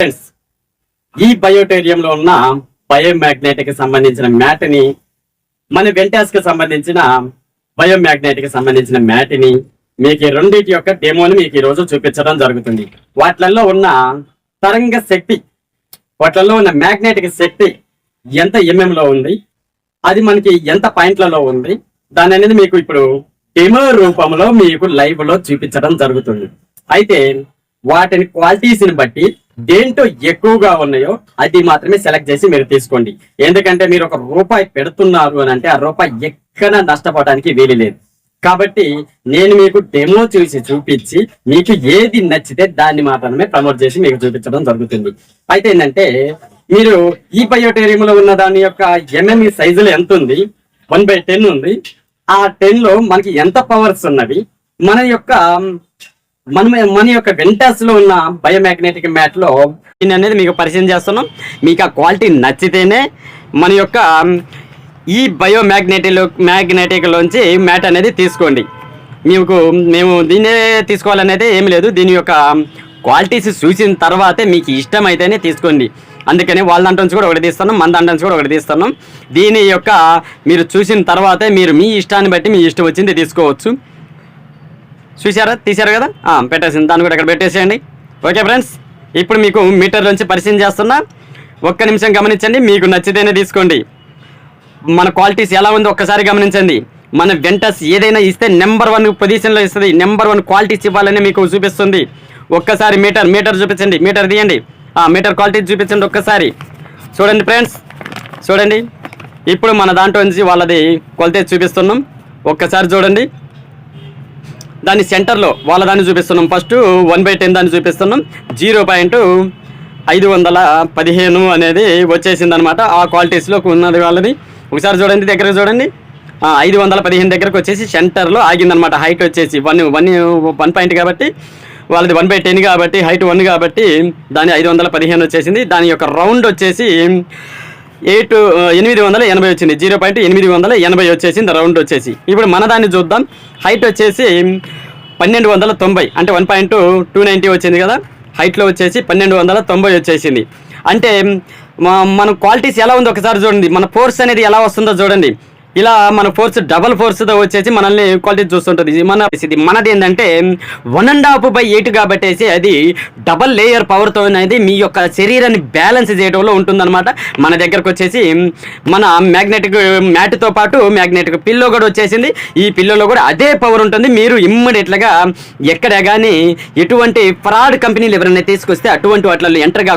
Friends ఈ బయోటేరియంలో ఉన్న బయోమాగ్నెటిక్కి సంబంధించిన మ్యాట్ని మన వెంటాస్కి సంబంధించిన బయోమాగ్నెటిక్కి సంబంధించిన మ్యాట్ని మీకు రెండింటి యొక్క డెమోని మీకు ఈ రోజు చూపించడం జరుగుతుంది. వాటిలలో ఉన్న తరంగ శక్తి వాటిలలో ఉన్న మ్యాగ్నెటిక్ శక్తి ఎంత ఎంఎంలో ఉంది? అది మనకి ఎంత పాయింట్లలో ఉంది? దాని అనేది మీకు ఇప్పుడు డెమో రూపంలో మీకు లైవ్లో చూపించడం జరుగుతుంది. అయితే వాటిని క్వాలిటీస్ని బట్టి దేంట్లో ఎక్కువగా ఉన్నాయో అది మాత్రమే సెలెక్ట్ చేసి మీరు తీసుకోండి. ఎందుకంటే మీరు ఒక రూపాయి పెడుతున్నారు అని అంటే ఆ రూపాయి ఎక్కడ నష్టపోవడానికి వీలు లేదు. కాబట్టి నేను మీకు డెమో చూసి చూపించి మీకు ఏది నచ్చితే దాన్ని మాత్రమే ప్రమోట్ చేసి మీకు చూపించడం జరుగుతుంది. అయితే ఏంటంటే మీరు ఈ బయోటేరియం లో ఉన్న దాని యొక్క ఎంఎంఈ సైజులు ఎంత ఉంది? వన్ బై టెన్ ఉంది. ఆ టెన్లో మనకి ఎంత పవర్స్ ఉన్నవి? మన యొక్క మన మన యొక్క వెంటాస్లో ఉన్న బయోమాగ్నెటిక్ మ్యాట్లో దీన్ని అనేది మీకు పరిచయం చేస్తున్నాం. మీకు ఆ క్వాలిటీ నచ్చితేనే మన యొక్క ఈ బయోమాగ్నెటిక్ మ్యాగ్నెటిక్లోంచి మ్యాట్ అనేది తీసుకోండి. మీకు మేము దీన్నే తీసుకోవాలనేది ఏమి లేదు. దీని యొక్క క్వాలిటీస్ చూసిన తర్వాతే మీకు ఇష్టమైతేనే తీసుకోండి. అందుకని వాళ్ళ దాంట్లో నుంచి కూడా ఒకటి తీస్తున్నాం మన దాంట్లో కూడా ఒకటి తీస్తున్నాం. దీని యొక్క మీరు చూసిన తర్వాతే మీరు మీ ఇష్టాన్ని బట్టి మీ ఇష్టం వచ్చింది తీసుకోవచ్చు. చూసారా తీశారు కదా? పెట్టేసింది. దాన్ని కూడా ఇక్కడ పెట్టేసేయండి. ఓకే ఫ్రెండ్స్ ఇప్పుడు మీకు మీటర్ నుంచి పరిచయం చేస్తున్నా. ఒక్క నిమిషం గమనించండి మీకు నచ్చితేనే తీసుకోండి. మన క్వాలిటీస్ ఎలా ఉందో ఒక్కసారి గమనించండి. మన వెంటస్ ఏదైనా ఇస్తే నెంబర్ వన్ పొజిషన్లో ఇస్తుంది. నెంబర్ వన్ క్వాలిటీస్ ఇవ్వాలని మీకు చూపిస్తుంది. ఒక్కసారి మీటర్ మీటర్ చూపించండి. మీటర్ తీయండి. ఆ మీటర్ క్వాలిటీ చూపించండి ఒక్కసారి. చూడండి ఫ్రెండ్స్ చూడండి. ఇప్పుడు మన దాంట్లో నుంచి వాళ్ళది కొలత చూపిస్తున్నాం. ఒక్కసారి చూడండి. దాని సెంటర్లో వాళ్ళ దాన్ని చూపిస్తున్నాం. ఫస్ట్ వన్ బై టెన్ దాన్ని చూపిస్తున్నాం. జీరో పాయింట్ ఐదు వందల పదిహేను అనేది వచ్చేసింది అనమాట ఆ క్వాలిటీస్లో ఉన్నది వాళ్ళది. ఒకసారి చూడండి దగ్గర చూడండి. ఐదు వందల పదిహేను దగ్గరకు వచ్చేసి సెంటర్లో ఆగిందనమాట హైట్ వచ్చేసి వన్ వన్ వన్ పాయింట్ కాబట్టి వాళ్ళది వన్ బై టెన్ కాబట్టి హైట్ వన్ కాబట్టి దాని ఐదు వందల పదిహేను వచ్చేసింది. దాని యొక్క రౌండ్ వచ్చేసి ఎయిట్ ఎనిమిది వందల ఎనభై వచ్చింది. జీరో పాయింట్ ఎనిమిది వందల ఎనభై వచ్చేసింది రౌండ్ వచ్చేసి. ఇప్పుడు మన దాన్ని చూద్దాం. హైట్ వచ్చేసి పన్నెండు వందల తొంభై. అంటే వన్ పాయింట్ టూ నైంటీ వచ్చింది కదా? హైట్లో వచ్చేసి పన్నెండు వందల తొంభై వచ్చేసింది. అంటే మన క్వాలిటీస్ ఎలా ఉందో ఒకసారి చూడండి. మన ఫోర్స్ అనేది ఎలా వస్తుందో చూడండి. ఇలా మన ఫోర్స్ డబల్ ఫోర్స్తో వచ్చేసి మనల్ని క్వాలిటీ చూస్తుంటుంది. ఇది మన ఇది మనది ఏంటంటే one and half by eight కాబట్టేసి అది డబల్ లేయర్ పవర్తో అనేది మీ యొక్క శరీరాన్ని బ్యాలెన్స్ చేయడంలో ఉంటుందన్నమాట. మన దగ్గరకు వచ్చేసి మన మ్యాగ్నెటిక్ మ్యాట్తో పాటు మ్యాగ్నెటిక్ పిల్లో కూడా వచ్చేసింది. ఈ పిల్లోలో కూడా అదే పవర్ ఉంటుంది. మీరు ఇమ్మీడియట్గా ఎక్కడ కానీ ఎటువంటి ఫ్రాడ్ కంపెనీలు ఎవరైనా తీసుకొస్తే అటువంటి వాటిలో ఎంటర్గా